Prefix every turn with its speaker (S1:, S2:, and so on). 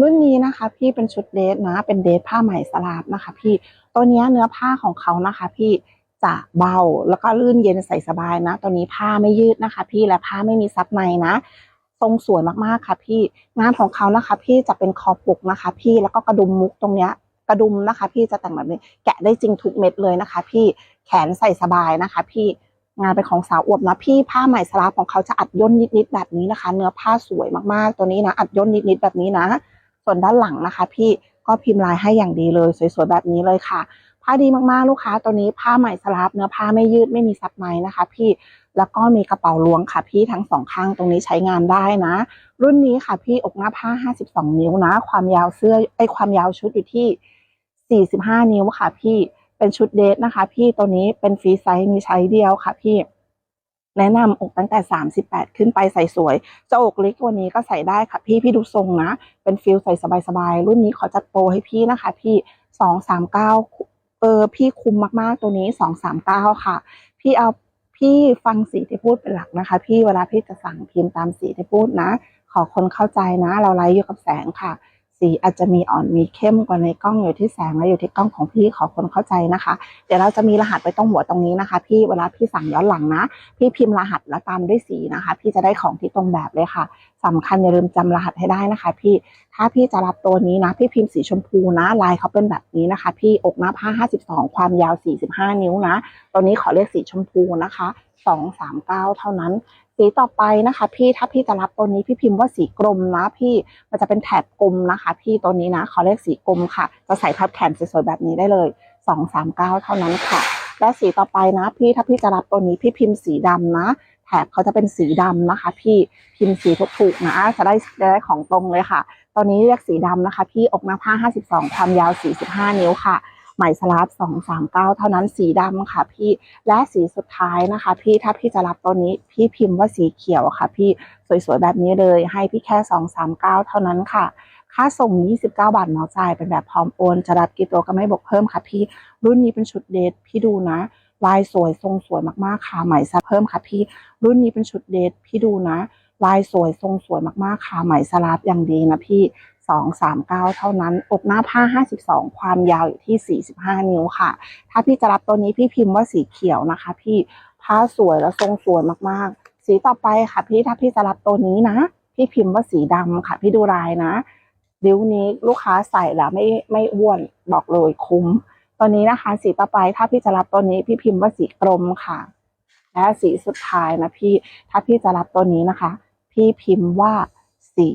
S1: รุ่นนี้นะคะ พี่เป็นชุดเดทนะ เป็นเดทผ้าไหมสลาบนะคะ พี่ตัวนี้เนื้อผ้าของเขานะคะ พี่จะเบาแล้วก็ลื่นเย็นใส่สบายนะ ตัวนี้ผ้าไม่ยืดนะคะ พี่และผ้าไม่มีซับในนะ ทรงสวยมากๆค่ะ พี่งานของเขานะคะ พี่จะเป็นคอปุกนะคะ พี่แล้วก็กระดุมมุกตรงเนี้ยกระดุมนะคะ พี่จะแต่งแบบนี้แกะได้จริงทุกเม็ดเลยนะคะ พี่แขนใส่สบายนะคะ พี่งานเป็นของสาวอวบนะพี่ผ้าไหมสลาบของเขาจะอัดย่นนิดๆแบบนี้นะคะ เนื้อผ้าสวยมากๆ ตัวนี้นะ อัดย่นนิดๆแบบนี้นะ ส่วนด้านหลังนะคะ พี่ก็พิมพ์ลายให้อย่างดีเลย สวยๆแบบนี้เลยค่ะ ผ้าดีมากๆลูกค้าตัวนี้ผ้าไหมสลับเนื้อผ้าไม่ยืดไม่มีซับในนะคะ พี่แล้วก็มีกระเป๋าล้วงค่ะ พี่ทั้งสองข้างตรงนี้ใช้งานได้นะ รุ่นนี้ค่ะ พี่อกหน้าผ้า 52 นิ้วนะ ความยาวเสื้อไอความยาวชุดอยู่ที่ 45 นิ้วค่ะ พี่เป็นชุดเดทนะคะ พี่ตัวนี้เป็นฟรีไซส์มีใช้เดียวค่ะ พี่ แนะนำอกตั้งแต่ 38 ขึ้นไปใส่สวยจะอกเล็กกว่านี้ก็ใส่ได้ค่ะพี่พี่ดูทรงนะ เป็นฟิลใส่สบายๆ รุ่นนี้ขอจัดโปรให้พี่นะคะ พี่สองสามเออพี่คุ้มมากๆตัวนี้สองสามเก้าค่ะ พี่เอาพี่ฟังสีที่พูดเป็นหลักนะคะ พี่เวลาพี่จะสั่งพิมพ์ตามสีที่พูดนะ ขอคนเข้าใจนะ เราไลฟ์อยู่กับแสงค่ะ สีอาจจะมีอ่อนมีเข้มกว่าในกล้องอยู่ที่แสงและอยู่ที่กล้องของพี่ขอคนเข้าใจนะคะ เดี๋ยวเราจะมีรหัสไว้ตรงหัวตรงนี้นะคะ พี่เวลาพี่สั่งย้อนหลังนะ พี่พิมพ์รหัสแล้วตามด้วยสีนะคะ พี่จะได้ของที่ตรงแบบเลยค่ะสำคัญอย่าลืมจำรหัสให้ได้นะคะ พี่ถ้าพี่จะรับตัวนี้นะ พี่พิมพ์สีชมพูนะลายเขาเป็นแบบนี้นะคะ พี่อกหน้าผ้า 52 ความยาว 45 นิ้วนะตัวนี้ขอเรียกสีชมพูนะคะ239 เท่านั้น สีต่อไปนะคะ พี่ถ้าพี่จะรับตัวนี้พี่พิมพ์ว่าสีกลมนะ พี่มันจะเป็นแถบกลมนะคะ พี่ตัวนี้นะขอเรียกสีกลมค่ะ จะใส่ทับแขนสวยๆแบบนี้ได้เลย239เก้าเท่านั้นค่ะ และสีต่อไปนะ พี่ถ้าพี่จะรับตัวนี้พี่พิมพ์สีดำนะแถบเขาจะเป็นสีดำนะคะ พี่พิมพ์สีถูกๆนะจะได้ได้ของตรงเลยค่ะ ตอนนี้เรียกสีดำนะคะ พี่อกหน้าผ้า52 ความยาว 45 นิ้วค่ะ ไหมสลับ239เก้าเท่านั้นสีดำค่ะพี่และสีสุดท้ายนะคะ พี่ถ้าพี่จะรับตัวนี้พี่พิมพ์ว่าสีเขียวค่ะ พี่สวยๆแบบนี้เลยให้พี่แค่239เก้าเท่านั้นค่ะค่าส่ง 29 บาทเหมาจ่าย เป็นแบบพร้อมโอน จะรับกี่ตัวก็ไม่บวกเพิ่มค่ะพี่ รุ่นนี้เป็นชุดเดทพี่ดูนะ ลายสวยทรงสวยมากๆค่ะไหมสลับเพิ่มค่ะพี่ รุ่นนี้เป็นชุดเดทพี่ดูนะ ลายสวยทรงสวยมากๆค่ะไหมสลับอย่างดีนะพี่ 239 เท่านั้น อกหน้าผ้า 52 ความยาวอยู่ที่ 45 นิ้วค่ะ ถ้าพี่จะรับตัวนี้พี่พิมพ์ว่าสีเขียวนะคะ พี่ผ้าสวยแล้วทรงสวยมากๆ สีต่อไปค่ะ พี่ถ้าพี่จะรับตัวนี้นะ พี่พิมพ์ว่าสีดำค่ะ พี่ดูลายนะริ้วนี้ลูกค้าใส่แล้วไม่ไม่อ้วนบอกเลยคุ้ม ตัวนี้นะคะ สีต่อไปถ้าพี่จะรับตัวนี้พี่พิมพ์ว่าสีกลมค่ะ และสีสุดท้ายนะพี่ถ้าพี่จะรับตัวนี้นะคะ พี่พิมพ์ว่าสี